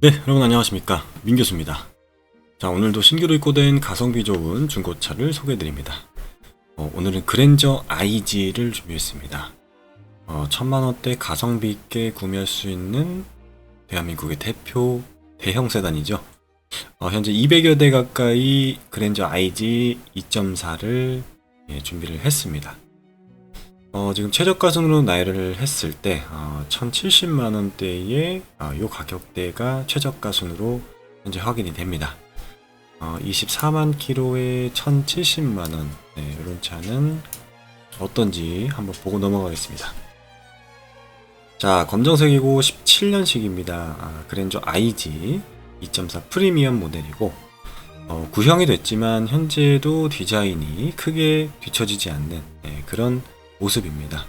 네, 여러분 안녕하십니까. 민교수입니다. 자, 오늘도 신규로 입고된 가성비 좋은 중고차를 소개해드립니다. 어, 오늘은 그랜저 IG를 준비했습니다. 어, 천만원대 가성비 있게 구매할 수 있는 대한민국의 대표 대형 세단이죠. 어, 현재 200여 대 가까이 그랜저 IG 2.4를 예, 준비를 했습니다. 어, 지금 최저가 순으로 나열을 했을 때, 어, 1070만 원대의 어, 요 가격대가 최저가 순으로 현재 확인이 됩니다. 어, 24만 킬로에 1070만 원, 네, 이런 차는 어떤지 한번 보고 넘어가겠습니다. 자, 검정색이고 17년식입니다. 아, 그랜저 IG 2.4 프리미엄 모델이고, 어, 구형이 됐지만 현재도 디자인이 크게 뒤처지지 않는 네, 그런 모습입니다.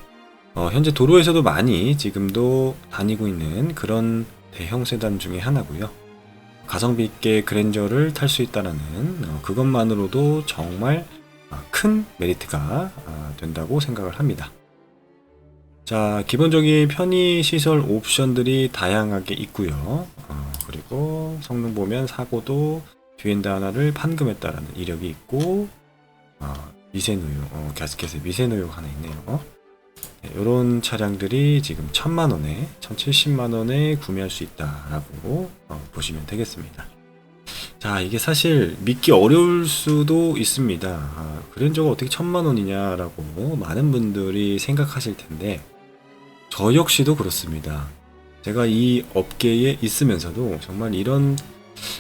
어, 현재 도로에서도 많이 지금도 다니고 있는 그런 대형 세단 중에 하나고요. 가성비 있게 그랜저를 탈 수 있다는 어, 그것만으로도 정말 어, 큰 메리트가 어, 된다고 생각을 합니다. 자, 기본적인 편의 시설 옵션들이 다양하게 있고요. 어, 그리고 성능 보면 사고도 뒤엔드 하나를 판금했다라는 이력이 있고 어, 미세누유, 어, 가스켓에 미세누유가 하나 있네요. 이런 차량들이 지금 1000만원에, 1070만원에 구매할 수 있다라고 어, 보시면 되겠습니다. 자, 이게 사실 믿기 어려울 수도 있습니다. 아, 그랜저가 어떻게 1000만원이냐라고 많은 분들이 생각하실 텐데, 저 역시도 그렇습니다. 제가 이 업계에 있으면서도 정말 이런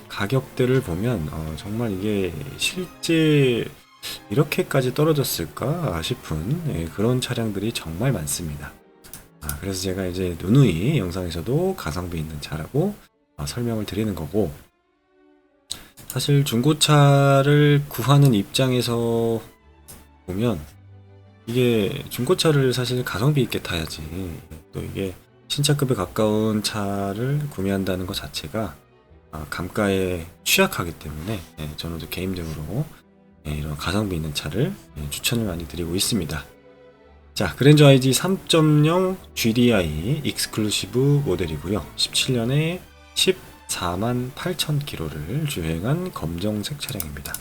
가격대를 보면, 어, 정말 이게 실제 이렇게까지 떨어졌을까 싶은 예, 그런 차량들이 정말 많습니다. 아, 그래서 제가 이제 누누이 영상에서도 가성비 있는 차라고 어, 설명을 드리는 거고 사실 중고차를 구하는 입장에서 보면 이게 중고차를 사실 가성비 있게 타야지 또 이게 신차급에 가까운 차를 구매한다는 것 자체가 아, 감가에 취약하기 때문에 예, 저는 개인적으로 예, 이런 가성비 있는 차를 예, 추천을 많이 드리고 있습니다. 자, 그랜저 IG 3.0 GDI 익스클루시브 모델이고요. 17년에 14만 8천 킬로를 주행한 검정색 차량입니다.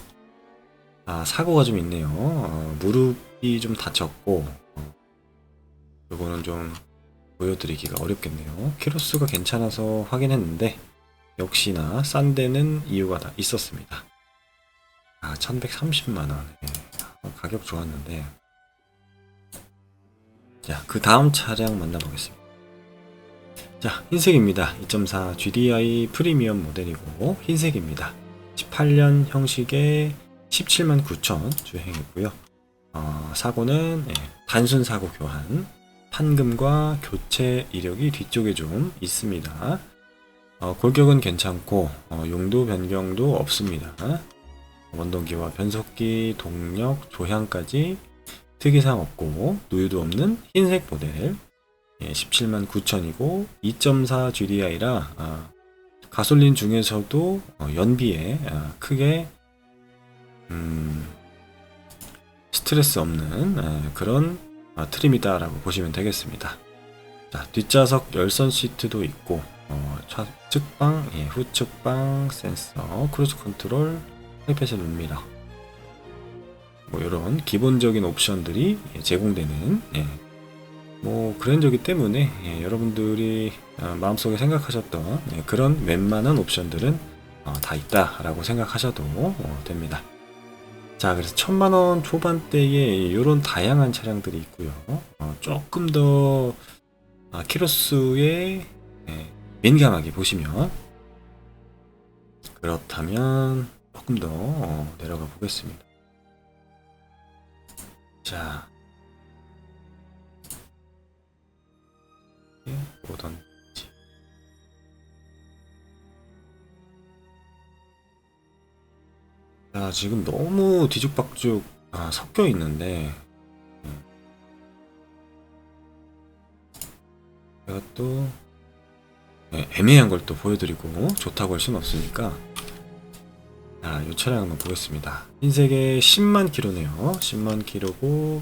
아, 사고가 좀 있네요. 어, 무릎이 좀 다쳤고, 어, 요거는 좀 보여드리기가 어렵겠네요. 키로수가 괜찮아서 확인했는데, 역시나 싼 데는 이유가 다 있었습니다. 아, 1130만원. 예. 어, 가격 좋았는데. 자, 그 다음 차량 만나보겠습니다. 자, 흰색입니다. 2.4 GDI 프리미엄 모델이고, 흰색입니다. 18년 형식의 17만 9천 주행했고요. 어, 사고는 예, 단순 사고 교환, 판금과 교체 이력이 뒤쪽에 좀 있습니다. 어, 골격은 괜찮고 어, 용도 변경도 없습니다. 원동기와 변속기, 동력, 조향까지 특이사항 없고 누유도 없는 흰색 모델 예, 17만 9천이고 2.4 GDI라 아, 가솔린 중에서도 어, 연비에 아, 크게 음, 스트레스 없는 아, 그런 아, 트림이다라고 보시면 되겠습니다. 자, 뒷좌석 열선 시트도 있고 어, 좌측방, 예, 후측방 센서, 크루즈 컨트롤, 하이패션 룸미러 뭐 이런 기본적인 옵션들이 예, 제공되는 예. 뭐 그랜저기 때문에 예, 여러분들이 어, 마음속에 생각하셨던 예, 그런 웬만한 옵션들은 어, 다 있다라고 생각하셔도 어, 됩니다. 자 그래서 천만 원 초반대에 이런 다양한 차량들이 있고요. 어, 조금 더 아, 키로수에 예, 민감하게 보시면 그렇다면 조금 더 어, 내려가 보겠습니다. 자, 보던 자, 지금 너무 뒤죽박죽 아, 섞여 있는데 음. 제가 또 네, 애매한 걸 또 보여드리고 좋다고 할 수는 없으니까 자, 이 차량 한번 보겠습니다. 흰색에 10만 킬로네요. 10만 킬로고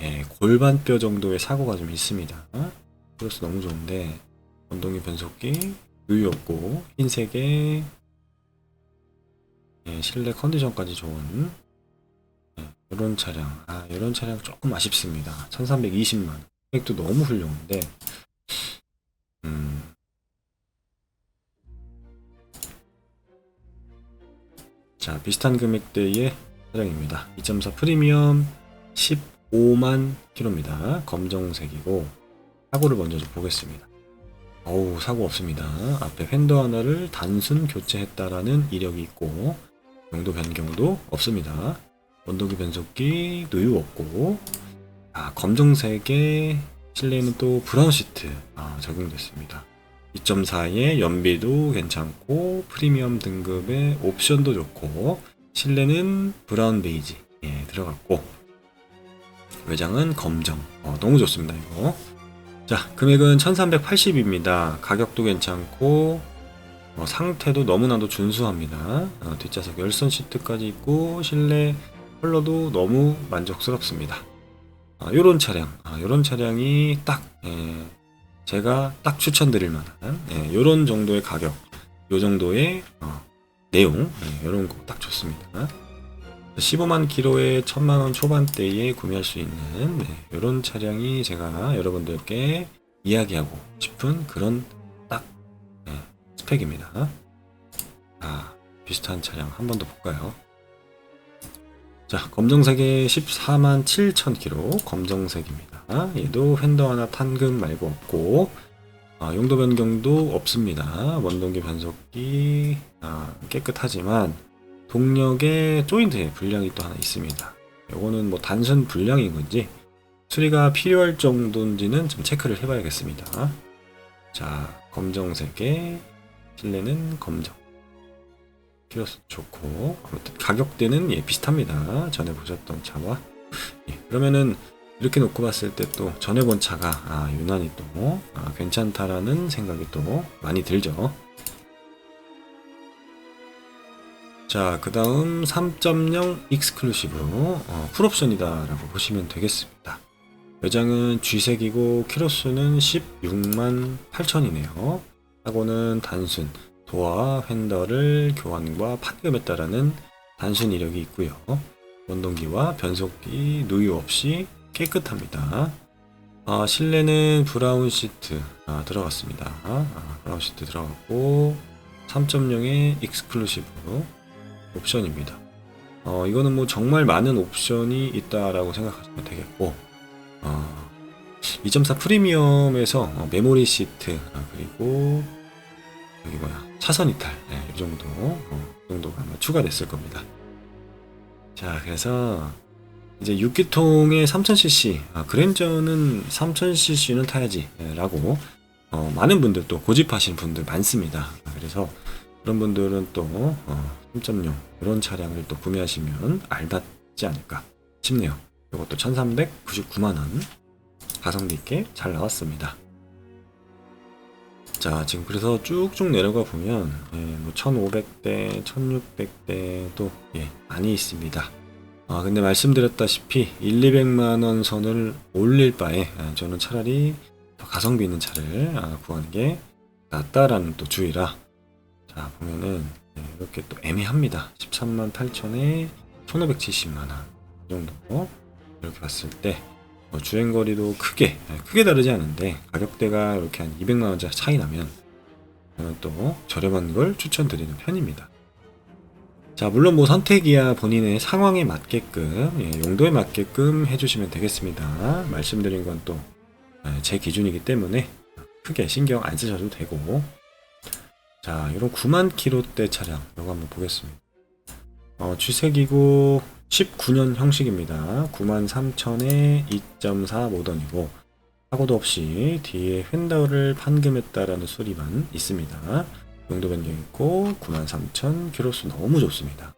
예, 골반뼈 정도의 사고가 좀 있습니다. 플러스 너무 좋은데 원동기 변속기 누유 없고 흰색에 예, 실내 컨디션까지 좋은 예, 이런 차량 아 이런 차량 조금 아쉽습니다 1320만 금액도 너무 훌륭한데 자, 비슷한 금액대의 차량입니다. 2.4 프리미엄 15만 킬로입니다. 검정색이고 사고를 먼저 좀 보겠습니다. 어우, 사고 없습니다. 앞에 팬더 하나를 단순 교체했다라는 이력이 있고 용도 변경도 없습니다. 원동기 변속기 누유 없고 아, 검정색의 실내에는 또 브라운 시트 아, 적용됐습니다. 2.4의 연비도 괜찮고 프리미엄 등급의 옵션도 좋고 실내는 브라운 베이지 예, 들어갔고 외장은 검정. 어, 너무 좋습니다 이거. 자 금액은 1380입니다. 가격도 괜찮고 어, 상태도 너무나도 준수합니다. 어, 뒷좌석 열선 시트까지 있고 실내 컬러도 너무 만족스럽습니다. 아, 요런 차량. 아, 요런 차량이 딱 예, 제가 딱 추천드릴 만한 예, 요런 정도의 가격 요 정도의 어, 내용 예, 요런 거딱 좋습니다 15만 킬로에 1000만 원 초반대에 구매할 수 있는 네, 이런 차량이 제가 여러분들께 이야기하고 싶은 그런 딱 네, 스펙입니다. 아, 비슷한 차량 한 번 더 볼까요? 자, 검정색의 14만 7천 킬로 검정색입니다. 얘도 휀더 하나 탄금 말고 없고 아, 용도 변경도 없습니다. 원동기 변속기 아, 깨끗하지만 동력의 조인트에 불량이 또 하나 있습니다. 요거는 뭐 단순 불량인 건지 수리가 필요할 정도인지는 좀 체크를 해봐야겠습니다. 자, 검정색의 실내는 검정. 키로수 좋고 아무튼 가격대는 예 비슷합니다. 전에 보셨던 차와 예, 그러면은 이렇게 놓고 봤을 때 또 전에 본 차가 아, 유난히 또 아, 괜찮다라는 생각이 또 많이 들죠. 자, 그 다음 3.0 익스클루시브 어, 풀옵션이다라고 보시면 되겠습니다. 외장은 쥐색이고 키로수는 16만 8천이네요. 하고는 단순 도어 휀더를 교환과 판금했다라는 단순 이력이 있고요. 원동기와 변속기 누유 없이 깨끗합니다. 아, 실내는 브라운 시트 아, 들어갔습니다. 아, 브라운 시트 들어갔고 3.0의 익스클루시브 옵션입니다. 어, 이거는 뭐 정말 많은 옵션이 있다라고 생각하시면 되겠고, 어, 2.4 프리미엄에서 어, 메모리 시트, 아, 그리고 여기 뭐야, 차선 이탈, 네, 이 정도, 어, 이 정도가 아마 추가됐을 겁니다. 자, 그래서 이제 6기통의 3000cc, 아, 그랜저는 3000cc는 타야지, 네, 라고, 어, 많은 분들 또 고집하시는 분들 많습니다. 아, 그래서 그런 분들은 또 어, 3.0 이런 차량을 또 구매하시면 알맞지 않을까 싶네요. 이것도 1399만원 가성비 있게 잘 나왔습니다. 자 지금 그래서 쭉쭉 내려가 보면 예, 뭐 1500대 1600대도 예, 많이 있습니다. 아 근데 말씀드렸다시피 1, 200만원 선을 올릴 바에 아, 저는 차라리 더 가성비 있는 차를 아, 구하는 게 낫다라는 또 주의라 자 보면은 네, 이렇게 또 애매합니다 13만 8천에 1570만원 이 정도 이렇게 봤을 때뭐 주행거리도 크게 네, 크게 다르지 않은데 가격대가 이렇게 한 200만원 차이 나면 저는 또 저렴한 걸 추천드리는 편입니다. 자 물론 뭐 선택이야 본인의 상황에 맞게끔 예, 용도에 맞게끔 해주시면 되겠습니다. 말씀드린 건 또 제 기준이기 때문에 크게 신경 안 쓰셔도 되고. 자, 이런 9만 킬로대 차량, 이거 한번 보겠습니다. 어, G색이고 19년 형식입니다. 9만 3천에 2.4 모던이고 사고도 없이 뒤에 휀더를 판금했다라는 소리만 있습니다. 용도 변경 있고 9만 3천 킬로수 너무 좋습니다.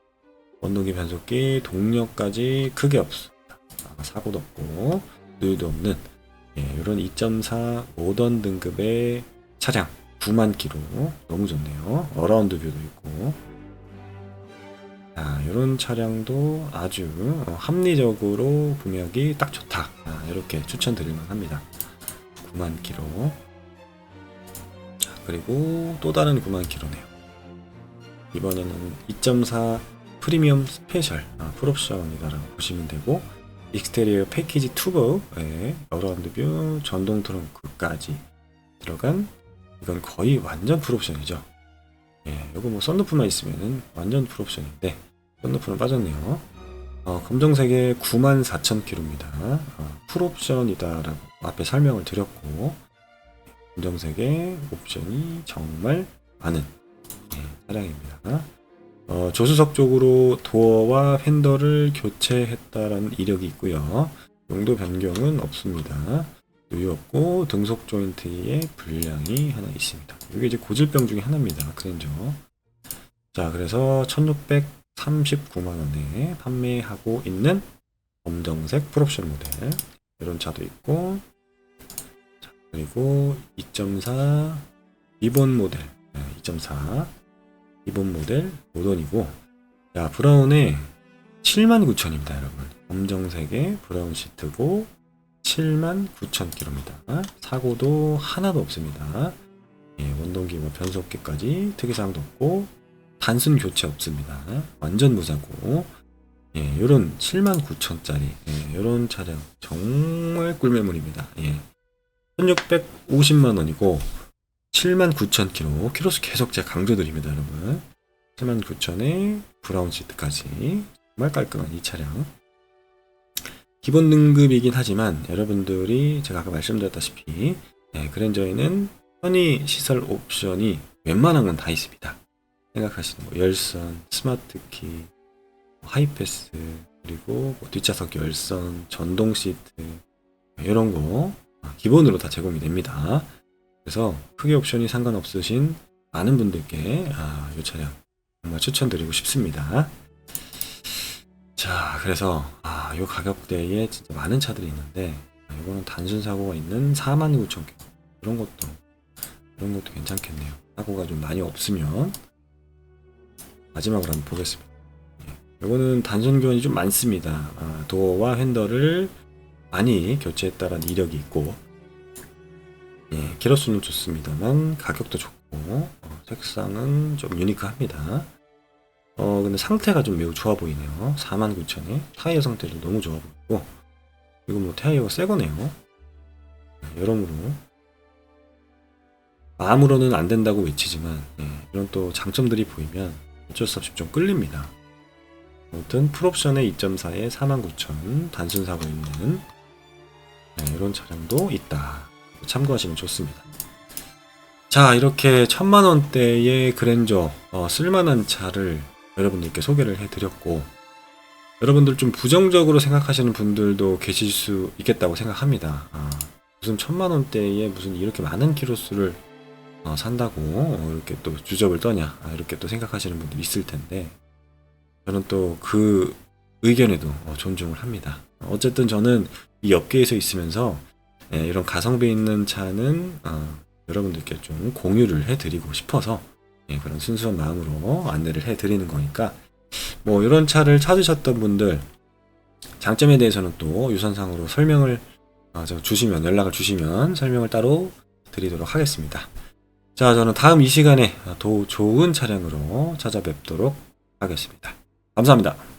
원동기 변속기 동력까지 크게 없습니다. 아, 사고도 없고 누유도 없는 예, 이런 2.4 모던 등급의 차량 9만 키로 너무 좋네요. 어라운드 뷰도 있고 아, 이런 차량도 아주 어, 합리적으로 구매하기 딱 좋다. 아, 이렇게 추천드릴만 합니다. 9만 키로 그리고 또 다른 9만 킬로네요. 이번에는 2.4 프리미엄 스페셜 아, 풀옵션이다라고 보시면 되고 익스테리어 패키지 투버에 어라운드 뷰 전동 트렁크까지 들어간 이건 거의 완전 풀옵션이죠. 예, 이거 뭐 썬루프만 있으면은 완전 풀옵션인데 썬루프는 빠졌네요. 어, 검정색에 94,000km입니다. 어, 풀옵션이다라고 앞에 설명을 드렸고 검정색에 옵션이 정말 많은 예, 차량입니다. 어, 조수석 쪽으로 도어와 팬더를 교체했다라는 이력이 있고요. 용도 변경은 없습니다. 누유 없고 등속 조인트에 불량이 하나 있습니다. 이게 이제 고질병 중에 하나입니다. 그랜저. 자, 그래서 1639만 원에 판매하고 있는 검정색 풀옵션 모델 이런 차도 있고 자, 그리고 2.4 기본 모델 네, 2.4 기본 모델 모던이고 야 브라운에 79,000입니다 여러분 검정색의 브라운 시트고 79,000km입니다 사고도 하나도 없습니다. 예, 원동기 뭐 변속기까지 특이사항도 없고 단순 교체 없습니다. 완전 무사고. 예, 요런 79,000짜리 예, 요런 차량 정말 꿀매물입니다. 예. 1650만 원이고 79,000km 키로수 계속 제가 강조드립니다 여러분. 79,000에 브라운 시트까지. 정말 깔끔한 이 차량 기본 등급이긴 하지만 여러분들이 제가 아까 말씀드렸다시피 네, 그랜저에는 편의 시설 옵션이 웬만한 건 다 있습니다 생각하시는 뭐 열선, 스마트키, 하이패스 그리고 뭐 뒷좌석 열선, 전동 시트 이런 거 기본으로 다 제공이 됩니다. 그래서 크기 옵션이 상관없으신 많은 분들께 아, 이 차량 정말 추천드리고 싶습니다. 자, 그래서 아, 이 가격대에 진짜 많은 차들이 있는데 아, 이거는 단순 사고가 있는 49,000개 이런 것도 이런 것도 괜찮겠네요. 사고가 좀 많이 없으면 마지막으로 한번 보겠습니다. 예, 이거는 단순 교환이 좀 많습니다. 아, 도어와 핸들을 많이 교체했다라는 이력이 있고 예, 키로수는 좋습니다만 가격도 좋고 어, 색상은 좀 유니크합니다. 어 근데 상태가 좀 매우 좋아 보이네요. 49,000에 타이어 상태도 너무 좋아 보이고 이거 뭐 타이어가 새 거네요. 네, 여러모로 마음으로는 안 된다고 외치지만 예, 이런 또 장점들이 보이면 어쩔 수 없이 좀 끌립니다. 아무튼 풀옵션의 2.4에 49,000 단순 사고 있는 네, 이런 차량도 있다. 참고하시면 좋습니다. 자, 이렇게 천만 원대의 그랜저 어, 쓸만한 차를 여러분들께 소개를 해드렸고 여러분들 좀 부정적으로 생각하시는 분들도 계실 수 있겠다고 생각합니다. 아, 무슨 천만 원대에 무슨 이렇게 많은 키로수를 어, 산다고 어, 이렇게 또 주접을 떠냐 아, 이렇게 또 생각하시는 분들 있을 텐데 저는 또 그 의견에도 어, 존중을 합니다. 어쨌든 저는 이 업계에서 있으면서 예, 이런 가성비 있는 차는 어, 여러분들께 좀 공유를 해드리고 싶어서 예, 그런 순수한 마음으로 안내를 해드리는 거니까 뭐 이런 차를 찾으셨던 분들 장점에 대해서는 또 유선상으로 설명을 어, 저 주시면 연락을 주시면 설명을 따로 드리도록 하겠습니다. 자, 저는 다음 이 시간에 더 좋은 차량으로 찾아뵙도록 하겠습니다. 감사합니다.